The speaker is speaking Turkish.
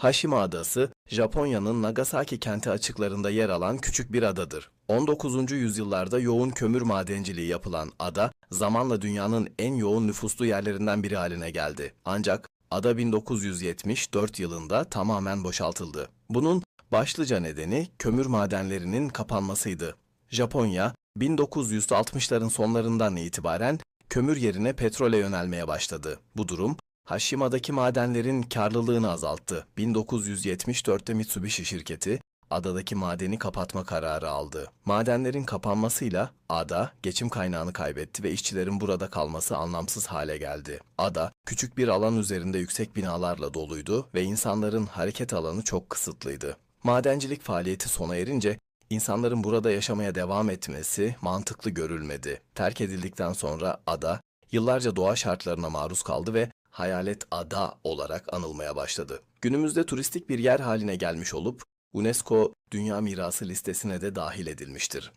Hashima Adası, Japonya'nın Nagasaki kenti açıklarında yer alan küçük bir adadır. 19. yüzyıllarda yoğun kömür madenciliği yapılan ada, zamanla dünyanın en yoğun nüfuslu yerlerinden biri haline geldi. Ancak ada 1974 yılında tamamen boşaltıldı. Bunun başlıca nedeni kömür madenlerinin kapanmasıydı. Japonya, 1960'ların sonlarından itibaren kömür yerine petrole yönelmeye başladı. Bu durum, Hashima'daki madenlerin karlılığını azalttı. 1974'te Mitsubishi şirketi adadaki madeni kapatma kararı aldı. Madenlerin kapanmasıyla ada geçim kaynağını kaybetti ve işçilerin burada kalması anlamsız hale geldi. Ada küçük bir alan üzerinde yüksek binalarla doluydu ve insanların hareket alanı çok kısıtlıydı. Madencilik faaliyeti sona erince insanların burada yaşamaya devam etmesi mantıklı görülmedi. Terk edildikten sonra ada yıllarca doğa şartlarına maruz kaldı ve hayalet ada olarak anılmaya başladı. Günümüzde turistik bir yer haline gelmiş olup UNESCO Dünya Mirası listesine de dahil edilmiştir.